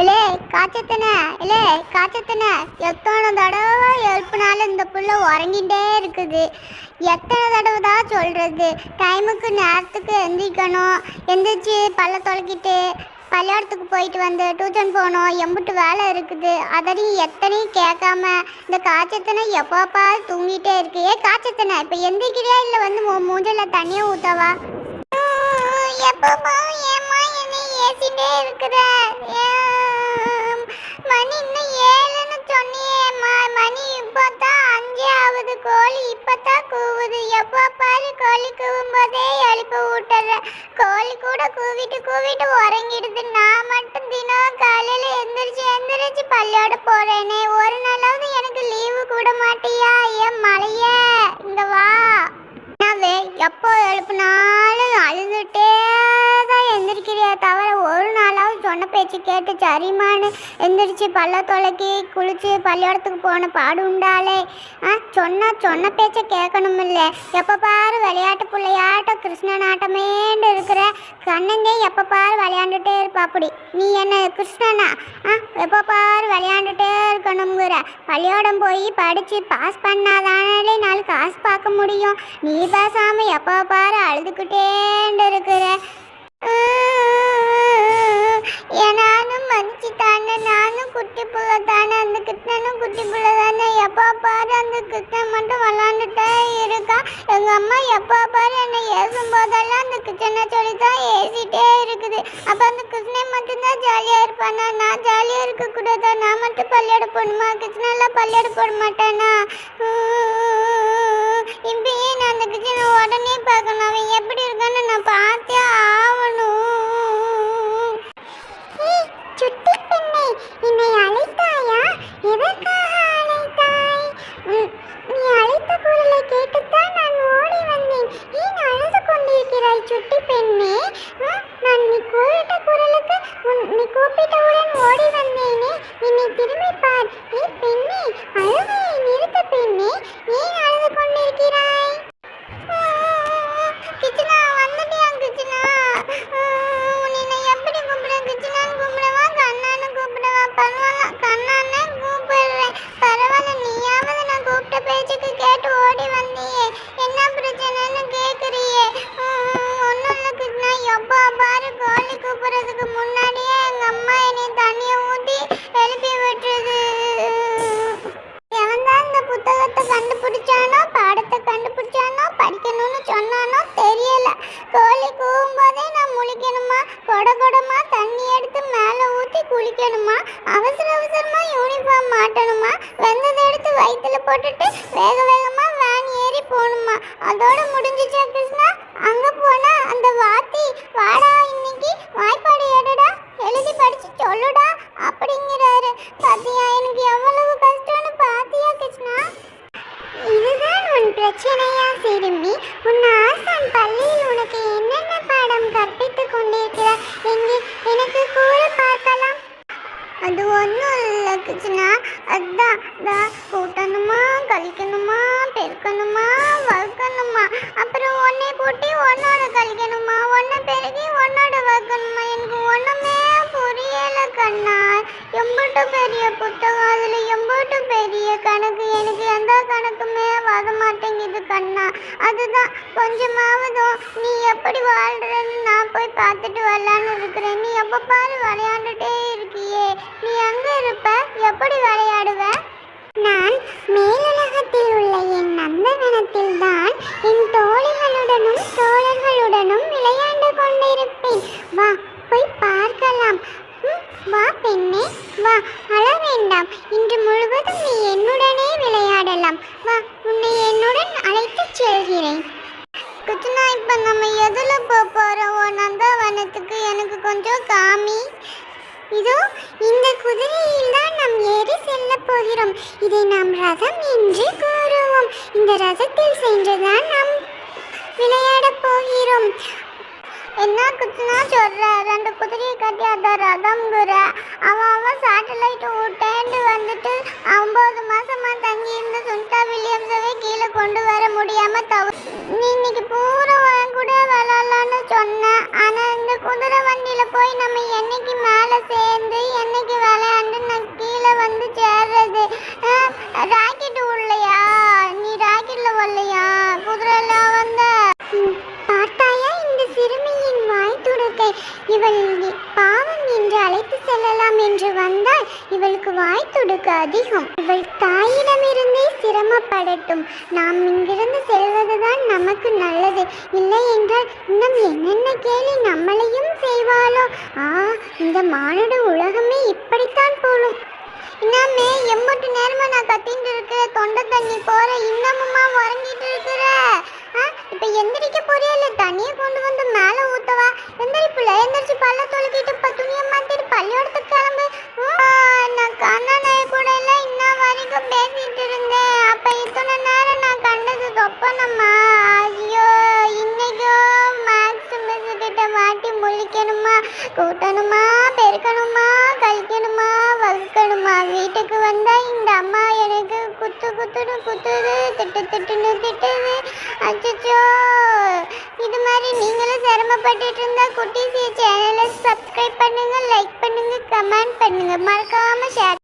இலே காய்ச்சத்தன இலே காய்ச்சத்தன. எத்தனை தடவை எழுப்புனாலும் இந்த புள்ள உறங்கிட்டே இருக்குது. எத்தனை தடவை தான் சொல்கிறது டைமுக்கு நேரத்துக்கு எந்திரிக்கணும். எந்திரிச்சு பல்ல தொலைக்கிட்டு பள்ளியாடத்துக்கு போயிட்டு வந்து டியூஷன் போகணும். எம்புட்டு வேலை இருக்குது. அதனையும் எத்தனையும் கேட்காம இந்த காய்ச்சத்தனை எப்பப்பா தூங்கிட்டே இருக்கு. ஏ காய்ச்சத்தனை இப்போ எந்திரிக்கிறியா இல்லை வந்து மூஞ்சில் தண்ணியை ஊற்றவா எப்பப்பா ஏமா என்னை ஏசிட்டே இருக்கிற? ஏம், மணி இன்னும் ஏழுன்னு சொன்னியேம்மா மணி இப்போதான் அஞ்சே ஆகுது. கோழி இப்போதான் கூவுது. எப்போ பாரு கோழி கூவும் போதே எழுப்பி விட்டுற கோழி கூட கூவிட்டு கூவிட்டு உறங்கிடுது. நான் மட்டும் தினம் காலையில் எந்திரிச்சு எந்திரிச்சு பள்ளியோட போகிறேனே ஒரு நாளாவது எனக்கு லீவு கூட மாட்டியா? ஏன் மலையே இங்கே வா. நான் எப்போ எழுப்புனாலும் அழுதுட்டே தான் எந்திரிக்கிறியா தவிர ஒரு நாள் பேச்சு கேட்டு சரிமான்னு எந்திரிச்சு பல்ல தொலைக்கி குளிச்சு பள்ளியோடத்துக்கு போன பாடு உண்டாலே ஆ சொன்னால் சொன்ன பேச்சை கேட்கணும் இல்லை எப்போ பாரு விளையாட்டு பிள்ளையாட்டம் கிருஷ்ணனாட்டமேண்டு இருக்கிற கண்ணந்தே எப்போ பாரு விளையாண்டுட்டே இருப்பாப்படி நீ என்ன கிருஷ்ணனா? ஆ எப்போ பாரு விளையாண்டுட்டே இருக்கணுங்கிற பள்ளியோடம் போய் படித்து பாஸ் பண்ணாதானாலே நாலு காசு பார்க்க முடியும். நீ பேசாமல் எப்போ பாரு அழுதுகிட்டேண்டு இருக்கிற. ஏன் நானும் மதிச்சு தானே நானும் குட்டி புள்ள தானே அந்த கிருஷ்ணனும் குட்டி புள்ள தானே எப்போ பாரு அந்த கிருஷ்ணன் மட்டும் விளாண்டுட்டே இருக்கா. எங்க அம்மா எப்போ பாரு என்னை ஏசும் போதெல்லாம் அந்த கிருஷ்ணனை சொல்லி தான் ஏசிட்டே இருக்குது. அப்போ அந்த கிருஷ்ணன் மட்டும்தான் ஜாலியாக இருப்பானா? நான் ஜாலியாக இருக்கக்கூடாதா? நான் மட்டும் பள்ளியோட போகணுமா? கிருஷ்ணன்லாம் பள்ளியோட போட மாட்டானா? இப்பயே நான் அந்த கிருஷ்ணனை உடனே பார்க்கணும். அவன் எப்படி இருக்கான்னு நான் பார்த்தே ஆகணும் ஏய், சுட்டி பெண்ணே என்னை அழைத்தாயா எதற்காக அழைத்தாய் உம், நீ அழைத்த குரலை கேட்டுத்தான் நான் ஓடி வந்தேன் ஏன் அழுது தாய் சுட்டி பெண்ணே. நான் நீ கூறிட்ட குரலுக்கு நீ கூப்பிட்டவுடன் ஓடி வந்தேனே. என்னை திரும்பி பார். ஏ பெண்ணே அழுகையை நிறுத்த பெண்ணே. ஏன் அழுது மாட்டணுமா? அவசர அவசரமா யூனிஃபார்ம் மாட்டணுமா? வெந்ததை எடுத்து வயிற்றுல போட்டுட்டு வேக வேகமா வேன் ஏறி போகணுமா? அதோட முடிஞ்சிச்சா கிருஷ்ணா? அங்க போனா அந்த வாத்தி வாடா இன்னைக்கு வாய்ப்பாடு எடுடா எழுதி படிச்சு சொல்லுடா அப்படிங்கிறாரு. பாத்தியா எனக்கு எவ்வளவு கஷ்டம்னு பாத்தியா கிருஷ்ணா? இதுதான் உன் பிரச்சனையா சிறுமி. உன் ஆசான் பள்ளியில் உனக்கு என்னென்ன பாடம் கற்பித்துக் கொண்டிருக்கிறார்? எங்கே எனக்கு கூற அது ஒன்றும் இல்லை கிருஷ்ணா. அதான் தான் கூட்டணுமா கழிக்கணுமா பெருக்கணுமா வறுக்கணுமா அப்புறம் ஒன்றை கூட்டி ஒன்னோட கழிக்கணுமா? ஒன்றை பெருக்கி ஒன்னோட வறுக்கணுமா எனக்கு ஒன்றுமே புரியல கண்ணா. எம்பட்டு பெரிய புத்தகம் அதில் எம்பட்டு பெரிய கணக்கு. எனக்கு எந்த கணக்குமே வர மாட்டேங்குது கண்ணா. அதுதான் கொஞ்சமாவதும் நீ எப்படி வாழ்றன்னு நான் போய் பார்த்துட்டு வரலான்னு இருக்கிறேன். நீ எப்போ பாரு விளையாண்டுட்டே நீ அங்க இருப்ப? எப்படி விளையாடுவ? நான் மேலுலகத்தில் உள்ள என் நந்தவனத்தில் தான் என் தோழிகளுடனும் தோழர்களுடனும் விளையாண்டு கொண்டிருப்பேன். வா போய் பார்க்கலாம். வா பெண்ணே வா அழ வேண்டாம். இன்று முழுவதும் நீ என்னுடனே விளையாடலாம். வா உன்னை என்னுடன் அழைத்துச் செல்கிறேன். கிருஷ்ணா இப்போ நம்ம எதில் போக போகிறோம் நந்தவனத்துக்கு எனக்கு கொஞ்சம் காமி. இதோ இந்த குதிரையில் தான் நாம் ஏறி செல்ல இதை நாம் ரதம் என்று கூறுவோம். இந்த ரதத்தில் சென்றுதான் நாம் விளையாடப் போகிறோம். என்ன குத்துனா சொல்ற? ரெண்டு குதிரையை கட்டி அந்த ரதம்ங்கிற அவன் அவன் சாட்டலைட் விட்டேன்னு வந்துட்டு ஐம்பது மாசமா தங்கி இருந்த சுனிதா வில்லியம்ஸவே கீழே கொண்டு வர முடியாம தவ நீ இன்னைக்கு பூரா உன் கூட இவளுக்கு வாய் துடுக்கு அதிகம். இவள் தாயிடமிருந்தே சிரமப்படட்டும். நாம் இங்கிருந்து செல்வதுதான் நமக்கு நல்லது. இல்லை என்றால் இன்னும் என்னென்ன கேள்வி நம்மளையும் செய்வாளோ? ஆ இந்த மானுட உலகமே இப்படித்தான் போலும். இன்னமே எம்பட்டு நேரமா நான் கத்திட்டு இருக்கிற தொண்டை தண்ணி போற இன்னமுமா உறங்கிட்டு இருக்கிற? ஆ, இப்ப எந்திரிக்க போறியல்ல தண்ணியை கொண்டு வந்து மேல ஊத்தவா? எந்திரிப்புல கூட்டணுமா பெருக்கணுமா கழிக்கணுமா வகுக்கணுமா? வீட்டுக்கு வந்தா இந்த அம்மா எனக்கு குத்து குத்துன்னு குத்துது திட்டு திட்டுன்னு திட்டுது. அச்சோ இது மாதிரி நீங்களும் சிரமப்பட்டுட்டு இருந்தா குட்டீஸ் சேனலை சப்ஸ்கிரைப் பண்ணுங்க லைக் பண்ணுங்க கமெண்ட் பண்ணுங்க. மறக்காம ஷேர்